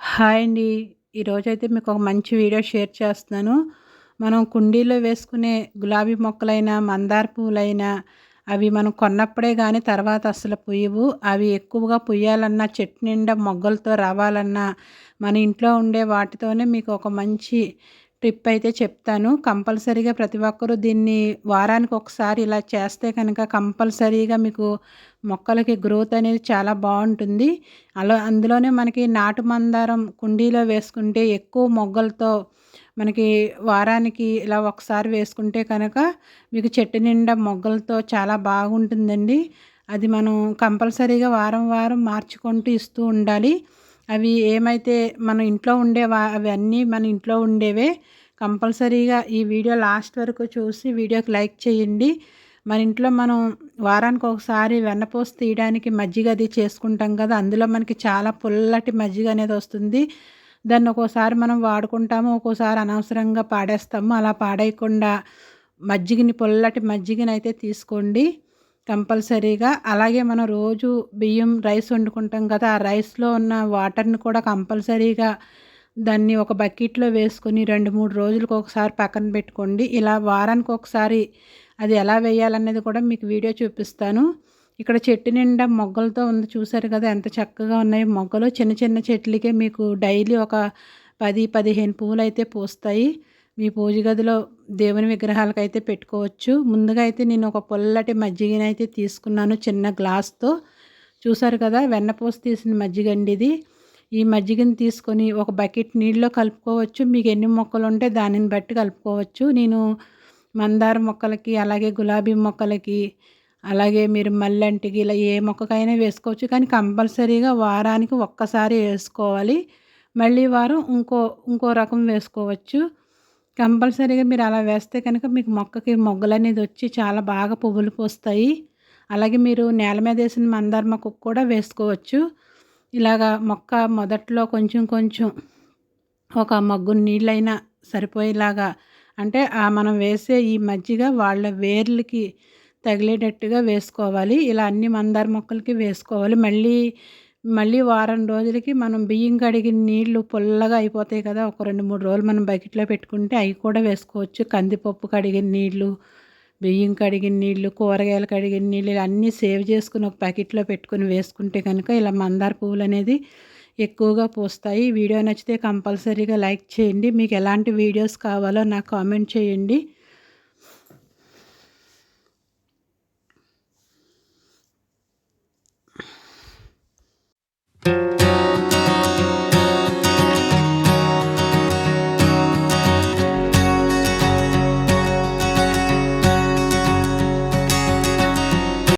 Hi అండి. ఈరోజైతే మీకు ఒక మంచి వీడియో షేర్ చేస్తున్నాను. మనం కుండీలో వేసుకునే గులాబీ మొక్కలైనా మందార పువ్వులైనా అవి మనం కొన్నప్పుడే కానీ తర్వాత అసలు పుయ్యవు. అవి ఎక్కువగా పుయ్యాలన్నా చెట్టు నిండా మొగ్గలతో రావాలన్నా మన ఇంట్లో ఉండే వాటితోనే మీకు ఒక మంచి టిప్ అయితే చెప్తాను. కంపల్సరీగా ప్రతి ఒక్కరూ దీన్ని వారానికి ఒకసారి ఇలా చేస్తే కనుక కంపల్సరీగా మీకు మొక్కలకి గ్రోత్ అనేది చాలా బాగుంటుంది. అలా అందులోనే మనకి నాటు మందారం కుండీలో వేసుకుంటే ఎక్కువ మొగ్గలతో మనకి వారానికి ఇలా ఒకసారి వేసుకుంటే కనుక మీకు చెట్టు నిండా మొగ్గలతో చాలా బాగుంటుందండి. అది మనం కంపల్సరీగా వారం వారం మార్చుకుంటూ ఇస్తూ ఉండాలి. అవి ఏమైతే మన ఇంట్లో ఉండేవా అవి అన్నీ మన ఇంట్లో ఉండేవే కంపల్సరీగా ఈ వీడియో లాస్ట్ వరకు చూసి వీడియోకి లైక్ చేయండి. మన ఇంట్లో మనం వారానికి ఒకసారి వెన్నపోసు తీయడానికి మజ్జిగ అది చేసుకుంటాం కదా అందులో మనకి చాలా పుల్లటి మజ్జిగ అనేది వస్తుంది. దాన్ని ఒక్కోసారి మనం వాడుకుంటాము ఒక్కోసారి అనవసరంగా పాడేస్తాము. అలా పాడేయకుండా మజ్జిగని పుల్లటి మజ్జిగని అయితే తీసుకోండి. కంపల్సరీగా. అలాగే మనం రోజు బియ్యం రైస్ వండుకుంటాం కదా ఆ రైస్లో ఉన్న వాటర్ని కూడా కంపల్సరీగా దాన్ని ఒక బకెట్లో వేసుకొని రెండు మూడు రోజులకు ఒకసారి పక్కన పెట్టుకోండి. ఇలా వారానికి ఒకసారి అది ఎలా వేయాలనేది కూడా మీకు వీడియో చూపిస్తాను. ఇక్కడ చెట్టు నిండా మొగ్గలతో ఉంది చూసారు కదా ఎంత చక్కగా ఉన్నాయి మొగ్గలు. చిన్న చిన్న చెట్లకే మీకు డైలీ ఒక పది పదిహేను పువ్వులు అయితే పూస్తాయి. మీ పూజ గదిలో దేవుని విగ్రహాలకు అయితే పెట్టుకోవచ్చు. ముందుగా అయితే నేను ఒక పొల్లటి మజ్జిగనైతే తీసుకున్నాను చిన్న గ్లాస్తో. చూసారు కదా వెన్నపూస తీసిన మజ్జిగండి ఇది. ఈ మజ్జిగని తీసుకొని ఒక బకెట్ నీళ్ళలో కలుపుకోవచ్చు. మీకు ఎన్ని మొక్కలు ఉంటే దానిని బట్టి కలుపుకోవచ్చు. నేను మందార మొక్కలకి అలాగే గులాబీ మొక్కలకి అలాగే మీరు మల్లెంటికి ఇలా ఏ మొక్కకైనా వేసుకోవచ్చు. కానీ కంపల్సరీగా వారానికి ఒక్కసారి వేసుకోవాలి. మళ్ళీ వారం ఇంకో ఇంకో రకం వేసుకోవచ్చు. కంపల్సరీగా మీరు అలా వేస్తే కనుక మీకు మొక్కకి మొగ్గలు అనేది వచ్చి చాలా బాగా పువ్వులు పోస్తాయి. అలాగే మీరు నేల మీద వేసిన మందార మొక్కకు కూడా వేసుకోవచ్చు. ఇలాగా మొక్క మొదట్లో కొంచెం కొంచెం ఒక మగ్గు నీళ్ళైనా సరిపోయేలాగా అంటే మనం వేసే ఈ మజ్జిగ వాళ్ళ వేర్లకి తగిలేటట్టుగా వేసుకోవాలి. ఇలా అన్ని మందార మొక్కలకి వేసుకోవాలి. మళ్ళీ మళ్ళీ వారం రోజులకి మనం బియ్యం కడిగిన నీళ్ళు పుల్లగా అయిపోతాయి కదా ఒక రెండు మూడు రోజులు మనం బకెట్లో పెట్టుకుంటే అవి కూడా వేసుకోవచ్చు. కందిపప్పు కడిగిన నీళ్ళు బియ్యం కడిగిన నీళ్ళు కూరగాయలు కడిగిన నీళ్ళు అన్నీ సేవ్ చేసుకుని ఒక ప్యాకెట్లో పెట్టుకుని వేసుకుంటే కనుక ఇలా మందార పువ్వులు అనేది ఎక్కువగా పూస్తాయి. వీడియో నచ్చితే కంపల్సరీగా లైక్ చేయండి. మీకు ఎలాంటి వీడియోస్ కావాలో నాకు కామెంట్ చేయండి.